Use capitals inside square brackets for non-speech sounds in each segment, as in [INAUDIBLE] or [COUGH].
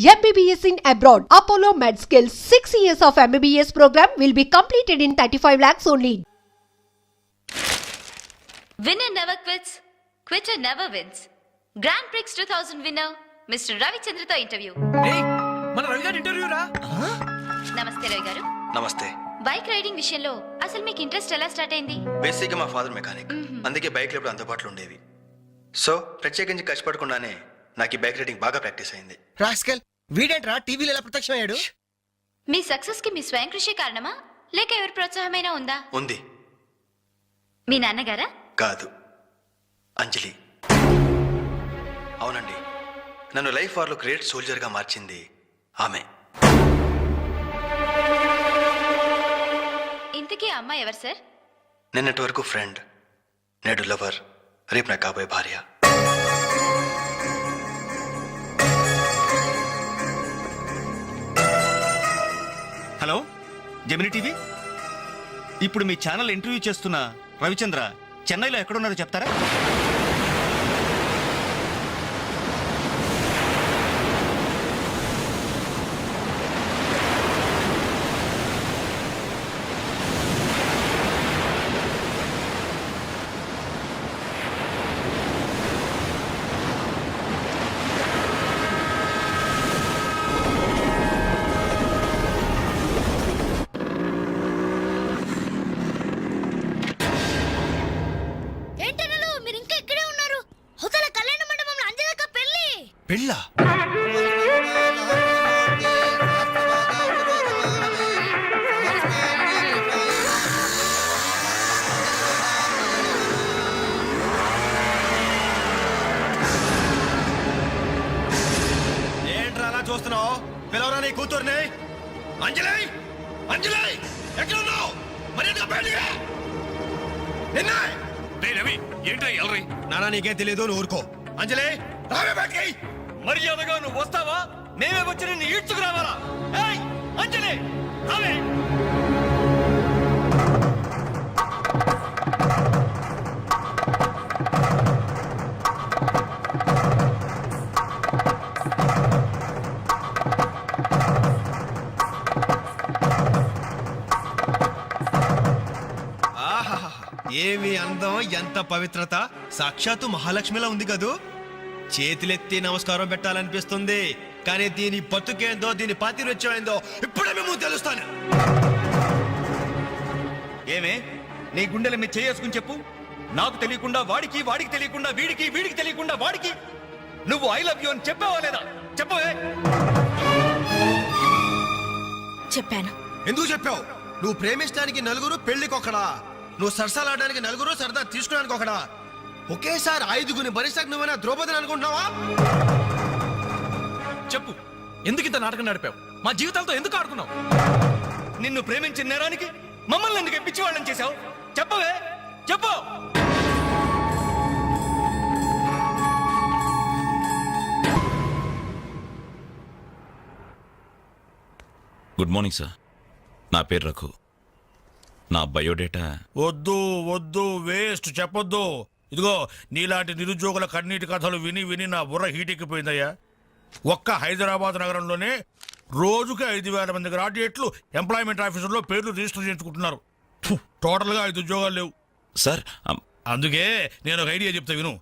MBBS in abroad. Apollo MedSkill 6 years of MBBS program will be completed in 35 lakhs only. Winner never quits, quitter never wins. Grand Prix 2000 winner, Mr. రవిచంద్రతో interview ఏయ్, మన రవి గారి interview రా. నమస్తే రవి గారు. నమస్తే. Bike riding విషయంలో అసలు మీకు ఇంట్రెస్ట్ ఎలా స్టార్ట్ అయింది? బేసిక్గా మా ఫాదర్ మెకానిక్ అందుకే బైక్లు ఎప్పుడు అందుబాటులో ఉండేవి. సో ప్రత్యేకించి కష్టపడకుండానే నాకు ఈ బైక్ రైడింగ్ బాగా ప్రాక్టీస్ అయింది. రాస్కల్ వీడేంట్రా? టీవీలో ఎలా ప్రత్యక్షమయ్యాడు మీ సక్సెస్కి మీ స్వయం కృషి కారణమా? లేక ఎవరి ప్రోత్సాహమైనా ఉందా? ఉంది. మీ నాన్నగారా? కాదు. అంజలి. అవునండి. నన్ను లైఫ్ వార్లో గ్రేట్ సోల్జర్గా మార్చింది ఆమె. ఇంతకీ అమ్మాయి ఎవరు సార్? నిన్నటి వరకు ఫ్రెండ్. నేడు లవర్. రేపు నా కాబోయే భార్య. Gemini TV? ఇప్పుడు మీ ఛానల్ ఇంటర్వ్యూ చేస్తున్న రవిచంద్ర చెన్నైలో ఎక్కడున్నారో చెప్తారా ఏంటనలు మీరు ఇంకా ఇక్కడే ఉన్నారు అవతల కళ్యాణ మండపంలో అంజలక్క పెళ్ళి పెళ్ళా? ఏంట్రా అలా చూస్తున్నావు? పిలవరా నీ కూతుర్ని? అంజలి! అంజలి! ఎక్కడ ఉన్నావు? మరి ఎందుకు బయటికి నిన్న! రవి ఏంట్రా ఎల్రి నానా నీకేం తెలియదు నువ్వు ఊరుకో. అంజలి రావే బయటికి! మర్యాదగా నువ్వు వస్తావా? మేమే వచ్చి నిన్ను ఈడ్చుకురావాలా? ఏయ్ అంజలి! రావే! ఏమి అందం ఎంత పవిత్రత? సాక్షాత్తు మహాలక్ష్మిలా ఉంది కదూ? చేతులెత్తి నమస్కారం పెట్టాలనిపిస్తుంది. కానీ దీని బతుకేందో దీని పాతిరొచ్చేందో ఇప్పుడే మేము తెలుస్తాను. ఏమే? నీ గుండెల మీద చేసుకుని చెప్పు. నాకు తెలియకుండా వాడికి వాడికి తెలియకుండా వీడికి వీడికి తెలియకుండా వాడికి. నువ్వు ఐ లవ్ యూ అని చెప్పావా లేదా? చెప్పవే చెప్పాను. ఎందుకు చెప్పావు? నువ్వు ప్రేమించడానికి నలుగురు పెళ్ళికొకడా నువ్వు సరసాలాడడానికి నలుగురు సరదా తీసుకోవడానికి ఒకడా ఒకేసారి ఐదుగురిని భరిస్తాకు నువ్వైనా ద్రౌపదిని అనుకుంటున్నావా? చెప్పు ఎందుకు ఇంత నాటకం నడిపావు? మా జీవితాలతో ఎందుకు ఆడుకున్నావు? నిన్ను ప్రేమించిన నేరానికి మమ్మల్ని ఎందుకు ఎప్పించి వాళ్ళని చేశావు? చెప్పవే చెప్పు! Good morning sir. నా పేరు రఘు. నా బయోడేటా వద్దు వద్దు వేస్ట్ చెప్పొద్దు. ఇదిగో నీలాంటి నిరుద్యోగుల కన్నీటి కథలు విని విని నా బుర్ర హీటెక్కిపోయిందయ్యా. ఒక్క హైదరాబాద్ నగరంలోనే రోజుకి ఐదు వేల మంది గ్రాడ్యుయేట్లు ఎంప్లాయ్మెంట్ ఆఫీసుల్లో పేర్లు రిజిస్టర్ చేయించుకుంటున్నారు. టోటల్గా ఐదు ఉద్యోగాలు లేవు. సార్ అందుకే నేను ఒక ఐడియా చెప్తా విను.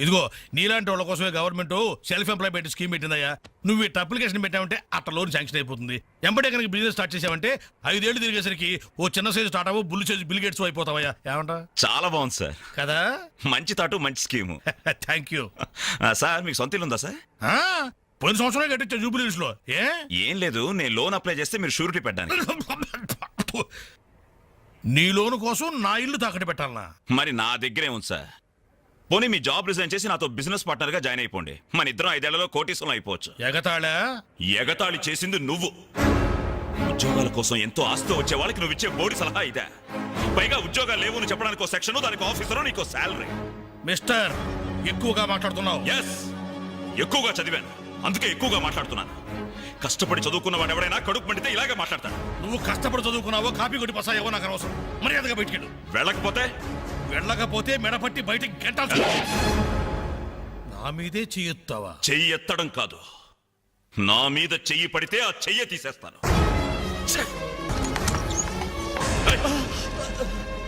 ఇదిగో నీలాంటి వాళ్ళ కోసమే గవర్నమెంట్ సెల్ఫ్ ఎంప్లాయ్మెంట్ స్కీమ్ పెట్టిందయ్యా. నువ్వు ఇట్ట అప్లికేషన్ పెట్టావంటే అట్ట లోన్ శాంక్షన్ అయిపోతుంది. ఎంబడే కనుక బిజినెస్ స్టార్ట్ చేసావంటే ఐదేళ్ళు తిరిగేసరికి ఓ చిన్న సైజు స్టార్ట్ అవ్వు బుల్లి సైజు బిల్ గేట్స్ అయిపోతావయ్యా. ఏమంటా? చాలా బాగుంది సార్. కదా? మంచి తాటు మంచి స్కీము థ్యాంక్ యూ సార్ మీకు సొంత ఇల్లు ఉందా సార్? పోయిన సంవత్సరం కట్టించా జూబిలీస్లో. ఏ? ఏం లేదు నేను లోన్ అప్లై చేస్తే మీరు షూరిటీ పెట్టడానికి. [LAUGHS] నీ లోను కోసం నా ఇల్లు తాకట్టు పెట్టాలనా? మరి నా దగ్గరే ఉంది సార్. పోనీ మీ జాబ్ రిజైన్ చేసి నాతో బిజినెస్ పార్ట్నర్గా జాయిన్ అయిపోండి. మన ఇద్దరం ఐదేళ్ళలో కోటీసులు అయిపోవచ్చు. ఎగతాళా? ఎగతాళి చేసింది నువ్వు. ఉద్యోగాల కోసం ఎంతో ఆస్తి వచ్చే వాళ్ళకి నువ్వు ఇచ్చే బోడి సలహా ఇదే. పైగా ఉద్యోగాలు లేవు చెప్పడానికి ఒక సెక్షన్ దానికి ఆఫీసర్ నీకు శాలరీ. మిస్టర్ ఎక్కువగా మాట్లాడుతున్నావు. ఎస్ ఎక్కువగా చదివాను. అందుకే ఎక్కువగా మాట్లాడుతున్నాను. కష్టపడి చదువుకున్న వాడు ఎవడైనా కడుపు మండితే ఇలాగే మాట్లాడతాడు. నువ్వు కష్టపడి చదువుకున్నావో కాపీ కొట్టి పసాయేవో నాకు అనవసరం. మర్యాదగా బయటికెళ్ళు. వెళ్ళకపోతే వెళ్ళకపోతే మెడపట్టి బయటికి గంటాల్సి నా మీదే చేయొత్తావా చెయ్యి ఎత్తడం కాదు. నా మీద చెయ్యి పడితే ఆ చెయ్యి తీసేస్తాను. ఛే! ఏయ్!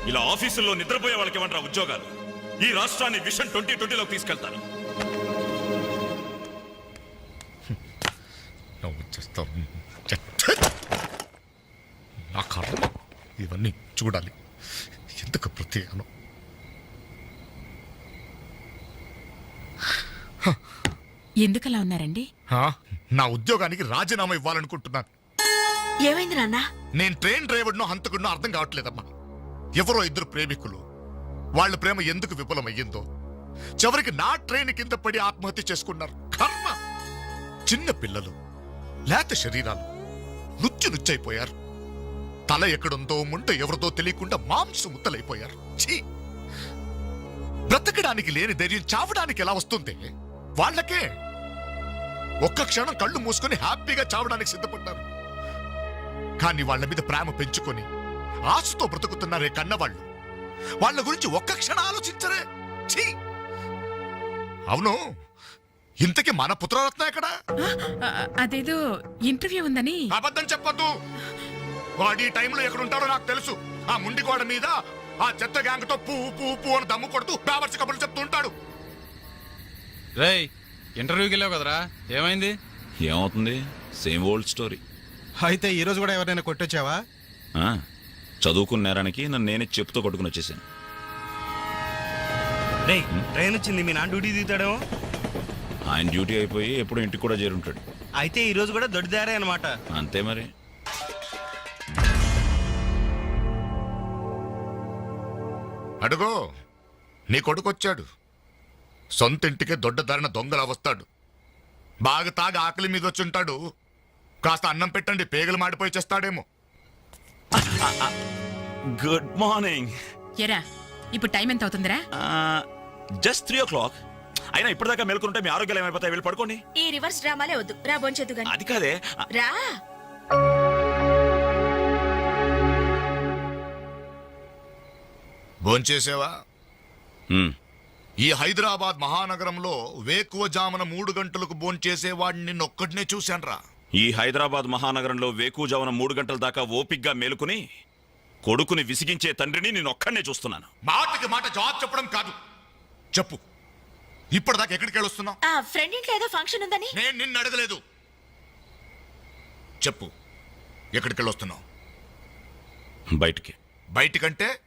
ఇలా ఆఫీసుల్లో నిద్రపోయే వాళ్ళకి ఏమంటారా ఉద్యోగాలు. ఈ రాష్ట్రాన్ని విషన్ ట్వంటీ ట్వంటీలోకి తీసుకెళ్తాను. నా కర్మ. ఇవన్నీ చూడాలి. ఎందుకు ప్రత్యేకను ఎందుకలా ఉన్నారండి? నా ఉద్యోగానికి రాజీనామా ఇవ్వాలనుకుంటున్నాను. ఏమైంది నాన్న? నేను ట్రైన్ డ్రైవర్నో హంతకుడినో అర్థం కావట్లేదమ్మా. ఎవరో ఇద్దరు ప్రేమికులు. వాళ్ళ ప్రేమ ఎందుకు విఫలమయ్యిందో. చివరికి నా ట్రైన్ కింద పడి ఆత్మహత్య చేసుకున్నారు. కర్మ! చిన్న పిల్లలు లేత శరీరాలు నుచ్చు నుచ్చైపోయారు. తల ఎక్కడుందో ముంట ఎవరిదో తెలియకుండా మాంసం ముత్తలైపోయారు ఛీ! బ్రతకడానికి లేని ధైర్యం చావడానికి ఎలా వస్తుంది? వాళ్ళకే ఒక్క క్షణం కళ్ళు మూసుకొని హ్యాపీగా చావడానికి సిద్ధపడ్డారు. కానీ వాళ్ళ మీద ప్రేమ పెంచుకొని ఆశతో బ్రతుకుతున్నారే కన్నవాళ్ళు. వాళ్ళ గురించి ఒక్క క్షణం ఆలోచించరే. ఛీ! అవును ఇంతకీ మన పుత్రరత్న ఎక్కడ? అదేదో ఇంటర్వ్యూ ఉందని. అబద్ధం చెప్పొద్దు. వాడు టైంలో ఎక్కడ ఉంటాడో నాకు తెలుసు. ఆ ముండి గోడ మీద ఆ చెత్త గ్యాంగ్తో పువ్వు పువ్వు పువ్వు అని దమ్ము కొడుతూ బావర్చి కబుర్లు చెప్తూ రేయ్ ఇంటర్వ్యూకి వెళ్ళావు కదరా? ఏమైంది? ఏమవుతుంది? Same old story. అయితే ఈ రోజు కూడా ఎవరైనా కొట్టొచ్చావా? చదువుకున్న నేరానికి నన్ను నేనే చెప్పుతో కొట్టుకుని వచ్చేసాను. రే ట్రైన్ వచ్చింది మీ నాన్న డ్యూటీ దిగుతాడేమో. ఆయన డ్యూటీ అయిపోయి ఎప్పుడు ఇంటికి కూడా చేరుంటాడు. అయితే ఈ రోజు కూడా దొడ్డిదారే అనమాట అంతే మరి. అడుగో నీ కొడుకొచ్చాడు సొంత ఇంటికే దొడ్డ ధరణ దొంగలా వస్తాడు. బాగా తాగి ఆకలి మీద వచ్చుంటాడు కాస్త అన్నం పెట్టండి పేగలు మాడిపోయి చేస్తాడేమో. గుడ్ మార్నింగ్ ఎరా ఇప్పుడు టైం ఎంత అవుతుందిరా? జస్ట్ త్రీ ఓ క్లాక్ అయినా ఇప్పటిదాకా మేల్కొంటే మీ ఆరోగ్యాలు ఏమైపోతాయి? వెళ్ళి పడుకోండి. ఈ రివర్స్ డ్రామాలే వద్దు. రా బొంచొద్దు గాని. అది కాదే. రా. భోంచేసావా ఈ హైదరాబాద్ మహానగరంలో వేకువజామున మూడు గంటలకు భోంచేసేవాడిని నిన్నొక్కడినే చూశాన్రా. ఈ హైదరాబాద్ మహానగరంలో వేకుజామున మూడు గంటల దాకా ఓపిగ్గా మేలుకుని కొడుకుని విసిగించే తండ్రిని నేను ఒక్కడనే చూస్తున్నాను. మాటకి మాట జవాబు చెప్పడం కాదు. చెప్పు. ఇప్పటిదాకా ఎక్కడికి వెళ్ళొస్తున్నావు? ఆ ఫ్రెండ్ ఇంట్లో ఏదో ఫంక్షన్ ఉందని? నేను నిన్ను అడగలేదు. చెప్పు. ఎక్కడికి వెళ్ళొస్తున్నావు? బయటికి. బయటికంటే?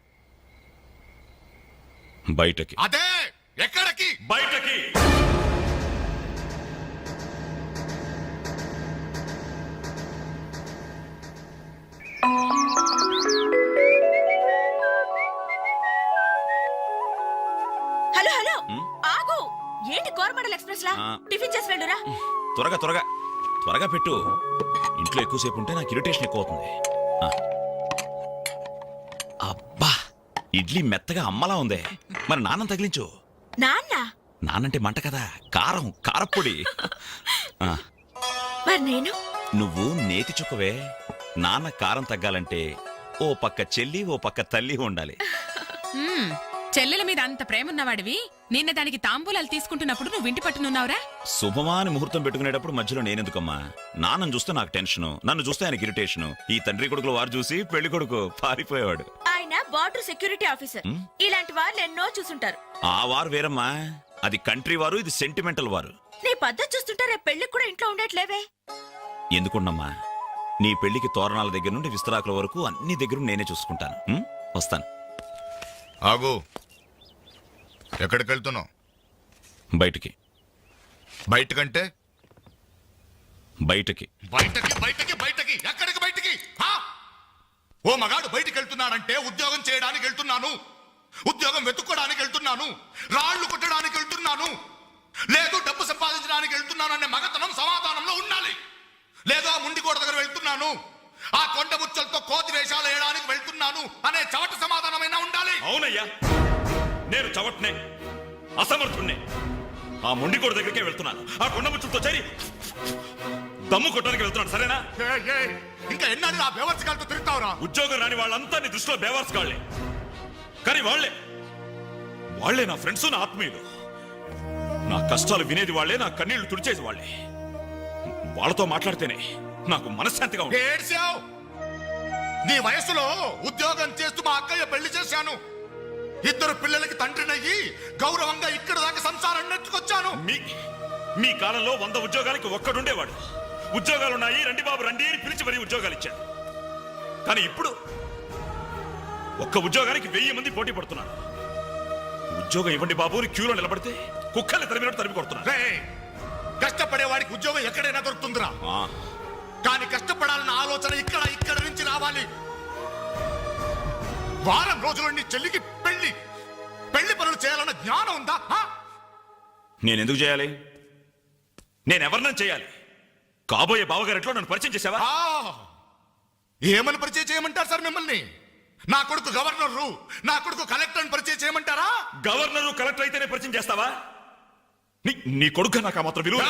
బయటకి. అదే! ఎక్కడికి? బయటకి. Hello hello. ఆగు. ఏంటి కోరమండల్ ఎక్స్ప్రెస్ లా. టిఫిన్ చేసి వెళ్ళురా. త్వరగా త్వరగా. త్వరగా పెట్టు. ఇంట్లో ఎక్కువసేపు ఉంటే నాకు ఇరిటేషన్ ఎక్కువ అవుతుంది ఆ. అబ్బా! ఇడ్లీ మెత్తగా అమ్మలా ఉందే. మరి నాన్నం తగిలించు. నాన్న? నానంటే మంట కదా. కారం కారప్పొడి ఆ, మరి నేను? నువ్వు నేతి చుక్కవే. నాన్న కారం తగ్గాలంటే ఓ పక్క చెల్లి ఓ పక్క తల్లి ఉండాలి. మ్మ్. చెల్లెల మీద అంత ప్రేమ ఉన్నవాడివి నిన్న దానికి తాంబూలాలు తీసుకుంటున్నప్పుడు నువ్వు ఇంటి పట్టునున్నావురా? శుభమాని ముహూర్తం పెట్టుకునేటప్పుడు మధ్యలో నేనెందుకమ్మా? నాన్నను చూస్తే నాకు టెన్షన్ నన్ను చూస్తే ఆయనకి ఇరిటేషన్. ఈ తండ్రి కొడుకులు వారు చూసి పెళ్ళి కొడుకు పారిపోయేవాడు. Border security officer. ఇలాంటి వాళ్ళు ఎన్నో చూసుంటారు. ఆ వారు వేరమ్మా. అది కంట్రీ వారు ఇది సెంటిమెంటల్ వారు. నీ పద్ధతి చూస్తుంటే రేపు పెళ్ళికి కూడా ఇంట్లో ఉండట్లేవే. ఎందుకున్నమ్మా? నీ పెళ్ళికి తోరణాల దగ్గర నుండి విస్తరాకుల వరకు అన్ని దగ్గర నేనే చూసుకుంటాను. ఉం? వస్తాను. ఆగు. ఎక్కడికి వెళ్తున్నావు బయటికి. బయటకంటే? బయటికి. బయటకి బయటకి బయటకి. ఎక్కడికి బయటకి? ఓ మగాడు బయటికి వెళ్తున్నాడంటే ఉద్యోగం చేయడానికి వెళ్తున్నాను. ఉద్యోగం వెతుక్కోడానికి వెళ్తున్నాను. రాళ్ళు కొట్టడానికి వెళ్తున్నాను. లేదు డబ్బు సంపాదించడానికి వెళ్తున్నాను అనే మగతనం సమాధానంలో ఉండాలి. లేదు ఆ దగ్గర వెళ్తున్నాను. ఆ కొండ ముచ్చలతో కోతి వేషాలు వేయడానికి వెళ్తున్నాను అనే చవట సమాధానమైనా ఉండాలి. అవునయ్యా నేను చవట్నే అసమర్థుణ్ణి ఆ ముండికోడు దగ్గరికే వెళ్తున్నాను. ఆ కొండ ముచ్చులతో చేరి దమ్ము కొట్టడానికి వెళ్తున్నాను సరేనా? ఏయ్, ఏయ్, ఇంకా ఎన్నాళ్ళు ఆ వ్యవస్థకాలతో తిరుగుతావురా? ఉద్యోగం రాని వాళ్ళంతా నీ దృష్టిలో బేవర్స్ కాళ్ళే కానీ వాళ్ళే. వాళ్ళే నా ఫ్రెండ్స్ నా ఆత్మీయులు. నా కష్టాలు వినేది వాళ్ళే నా కన్నీళ్ళు తుడిచేది వాళ్ళే. వాళ్ళతో మాట్లాడితేనే నాకు మనశ్శాంతిగా ఉంది ఏడ్చావు? నీ వయసులో ఉద్యోగం చేస్తూ మా అక్కయ్య పెళ్ళి చేశాను. ఇద్దరు పిల్లలకి తండ్రినయ్యి గౌరవంగా ఇక్కడ దాకా సంసారం నెట్టుకొచ్చాను మీ మీ కాలంలో వంద ఉద్యోగాలకి ఒక్కడుండేవాడు. ఉద్యోగాలున్నాయి రండి బాబు రండి అని పిలిచి మరీ ఉద్యోగాలు ఇచ్చారు కానీ ఇప్పుడు ఒక్క ఉద్యోగానికి వెయ్యి మంది పోటీ పడుతున్నారు. ఉద్యోగం ఇవ్వండి బాబు అని క్యూలో నిలబడితే కుక్కల్ని తరిమినట్టు తరిమి కొడుతున్నారు. రే కష్టపడే వాడికి ఉద్యోగం ఎక్కడైనా దొరుకుతుందిరా. కానీ కష్టపడాలన్న ఆలోచన ఇక్కడ ఇక్కడ నుంచి రావాలి. వారం రోజులు నీ చెల్లికి పెళ్ళి పెళ్ళి పనులు చేయాలన్న జ్ఞానం ఉందా? ఆ? నేనెందుకు చేయాలి? నేను ఎవరినైనా చేయాలి? కాబోయే బావగారెట్లో నన్ను పరిచయం చేసావా! ఏమని పరిచయం చేయమంటారు సార్ మిమ్మల్ని? నా కొడుకు గవర్నర్. నా కొడుకు కలెక్టర్ పరిచయం చేయమంటారా? గవర్నరు కలెక్టర్ అయితేనే పరిచయం చేస్తావా? నీ నీ కొడుకు నాకు ఆ మాత్రం విలువ!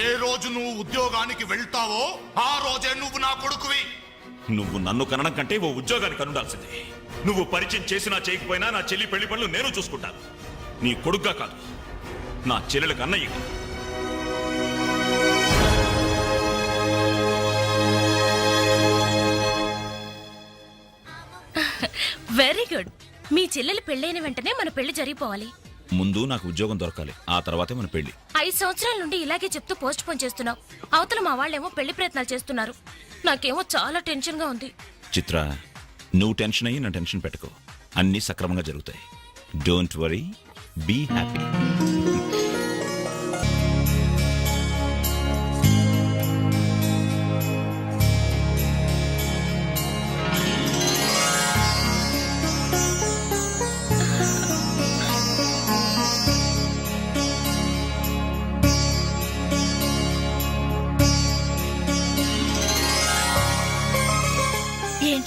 ఏ రోజు నువ్వు ఉద్యోగానికి వెళ్తావో ఆ రోజే నువ్వు నా కొడుకువి. నువ్వు నన్ను కనడం కంటే ఓ ఉద్యోగానికి కనుండాల్సిందే నువ్వు పరిచయం చేసినా చేయకపోయినా నా చెల్లి పెళ్ళి పనులు నేను చూసుకుంటాను. నీ కొడుగ్గా కాదు. నా చెల్లెలకు అన్నయ్య. వెరీ గుడ్ మీ చెల్లెలు పెళ్ళైన వెంటనే మన పెళ్ళి జరిగిపోవాలి. ముందు నాకు ఉద్యోగం దొరకాలి ఆ తర్వాతే మన పెళ్ళి. ఐదు సంవత్సరాల నుండి ఇలాగే చెప్తూ పోస్ట్ పోన్ చేస్తున్నావు. అవతల మా వాళ్ళేమో పెళ్ళి ప్రయత్నాలు చేస్తున్నారు. నాకేమో చాలా టెన్షన్గా ఉంది. చిత్ర నువ్వు టెన్షన్ అయ్యి నా టెన్షన్ పెట్టుకో. అన్నీ సక్రమంగా జరుగుతాయి. డోంట్ వరీ బీ హ్యాపీ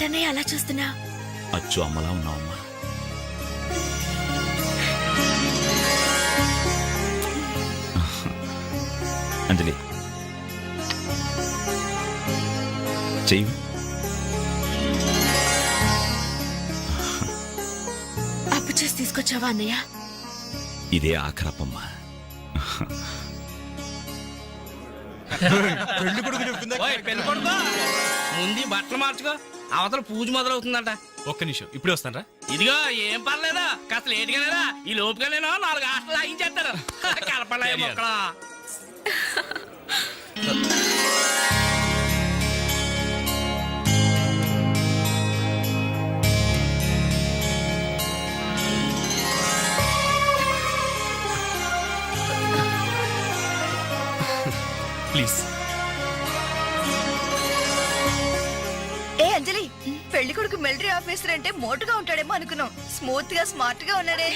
ఏంటన్నయ్య అలా చూస్తున్నా. అచ్చు అమ్మలా ఉన్నావమ్మా. అంజలి. చెయ్యి. అప్పు చేసి తీసుకొచ్చావా అన్నయ్య? ఇదే ఆఖరపమ్మా పెళ్ళి కొడుకు చెప్పిందా? ముందు బట్టలు మార్చుకో. అవతల పూజ మొదలవుతుందంట. ఒక్క నిమిషం ఇప్పుడే వస్తానరా. ఇదిగో ఏం పర్లేదా? కాస్త లేటుగానేరా ఈ లోపుగానేనో నాలుగు హాస్టల్ లాగించేస్తారు [LAUGHS] కలపలే మొక్కల. ప్లీజ్ పెళ్ళి కొడుకు మిలిటరీ ఆఫీసర్ అంటే మోటుగా ఉంటాడేమో అనుకున్నాం. స్మూత్గా స్మార్ట్గా ఉన్నాడే.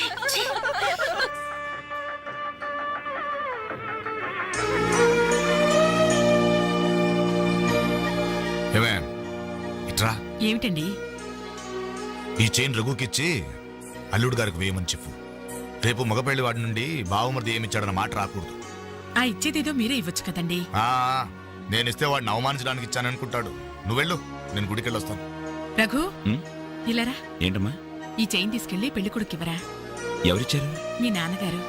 ఏమే ఇట్రా. ఏమిటండి? ఈ చైన్ రఘుకిచ్చి అల్లుడు గారికి వేయమని చెప్పు. రేపు మగపెళ్ళి వాడి నుండి బావమరిది ఏమిచ్చాడన్న మాట రాకూడదు. ఆ ఇచ్చేదేదో మీరే ఇవ్వచ్చు కదండి. ఆ నేను ఇస్తే వాడిని అవమానించడానికి ఇచ్చాననుకుంటాడు. నువ్వెళ్ళు నేను గుడికెళ్ళి వస్తాను రఘు? ఇలారా? ఏంటమ్మా? ఈ చైన్ తీసుకెళ్ళి పెళ్ళి కొడుకివ్వరా ఎవరిచ్చారు? మీ నాన్నగారు.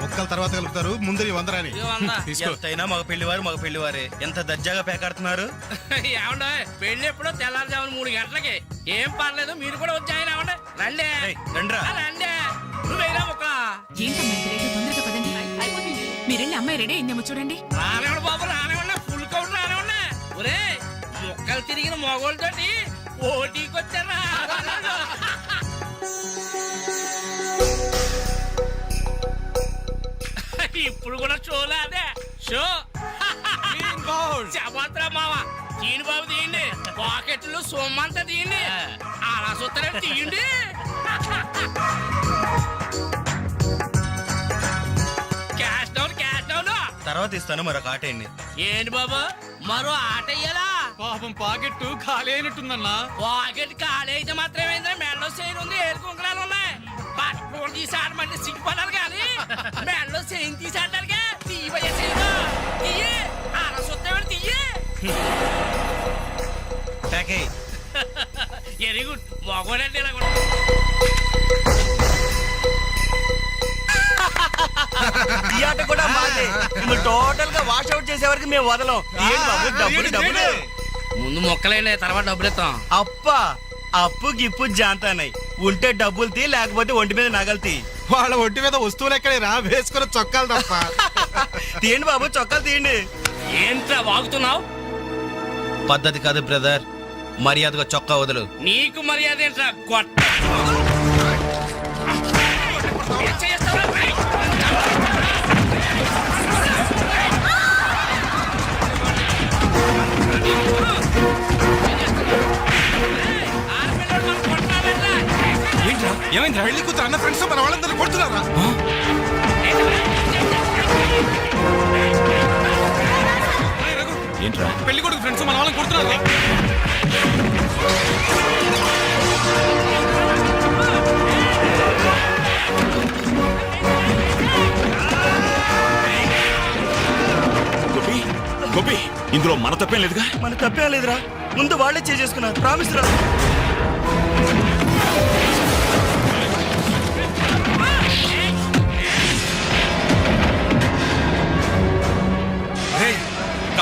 ముక్కల తర్వాత కలుపుతారు. ముందు నీ వందరాని ఇదిగో వంద. తీసుకో. ఎంతైనా మగ పెళ్ళివారు మగ పెళ్ళివారే. ఎంత దర్జాగా పేకాడుతున్నారు? [LAUGHS] ఏమండే? పెళ్ళి ఎప్పుడో తెల్లారుజామున మూడు గంటలకి. ఏం పర్లేదు మీరు కూడా వచ్చి ఆయన ఏమండే? రండి. రండి. నువ్వేనా ముక్క? ఏంటమ్మా ఇంత లేటు? తొందరగా పదండి. మీరెళ్ళి అమ్మాయి రెడీ అయిందేమో చూడండి. బాబు మొక్కలు తిరిగిన మొగోళ్ళతోటి పోటీకి వచ్చారా ఇప్పుడు కూడా షోలే అదే? షో? చెప్పత్రా మావ తీయండి బాబు తీయండి. పాకెట్లు సొమ్మంతా తీయండి. అలా చూస్తారంటే తీయండి. క్యాష్ డౌన్ క్యాష్ డౌన్ తర్వాత ఇస్తాను మరొక ఆటేయండి ఏంటి బాబు? మరో ఆట ఇయ్యాలా? పాపం పాకెట్టు ఖాళీ అయినట్టుందన్నా పాకెట్ ఖాళీ అయితే మాత్రమేంద్ర మెడలో చైన్ ఉంది ఏడు కుంకరాలు ఉన్నాయి. పట్టుకోలు తీసి ఆడమంటే సిగ్గుపడాలి కానీ మెడలో చైన్ తీసి ఆడడానికి తీయబోయే చైన్ తీయి అలా చూస్తామని తీయి. ప్యాకేయ్ వెరీ గుడ్ మగోడంటే ఇలా కూడా మిమ్మల్ని [LAUGHS] టోటల్గా వాష్ అవుట్ చేసే వరకు మేము వదలం. ఏంటి బాబు డబ్బులు డబ్బులు. ముందు మొక్కలైనా తర్వాత డబ్బులు ఇస్తాం అప్ప అప్పు గిప్పు జాంతానాయి ఉంటే డబ్బులు తీ లేకపోతే ఒంటి మీద నగలు తీ. వాళ్ళ ఒంటి మీద వస్తువులు ఎక్కడే రా వేసుకున్న చొక్కాలు తప్ప. [LAUGHS] తీయండి బాబు చొక్కాలు తీయండి. ఏంట్రా వాగుతున్నావు? పద్ధతి కాదు బ్రదర్. మర్యాదగా చొక్కా వదులు. నీకు మర్యాద ఏంట్రా? గొట్ట ఏం చేస్తావురా? ఏంట్రా ఏమైంది పెళ్ళి కూతురు అన్న ఫ్రెండ్స్ మన వాళ్ళందరూ కొడుతున్నారా? ఏంట్రా? పెళ్ళి కొడుకు ఫ్రెండ్స్ మన వాళ్ళని కొడుతున్నారు? గోపి గోపి ఇందులో మన తప్పేం లేదుగా? మన తప్పేం లేదురా. ముందు వాళ్ళే చేసుకున్నారు. ప్రామిస్ రా.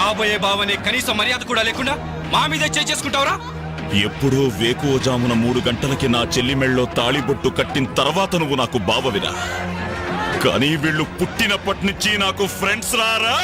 కాబోయే బావని కనీసం మర్యాద కూడా లేకుండా మా మీద చేసుకుంటావరా ఎప్పుడో వేకువజామున మూడు గంటలకి నా చెల్లి మెళ్ళో తాళిబొట్టు కట్టిన తర్వాత నువ్వు నాకు బావవిరా. కానీ వీళ్ళు పుట్టినప్పటి నుంచి నాకు ఫ్రెండ్స్ రారా?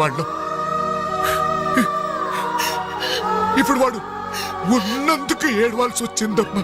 వాళ్ళు ఇప్పుడు వాడు ఉన్నందుకు ఏడవాల్సి వచ్చిందమ్మా.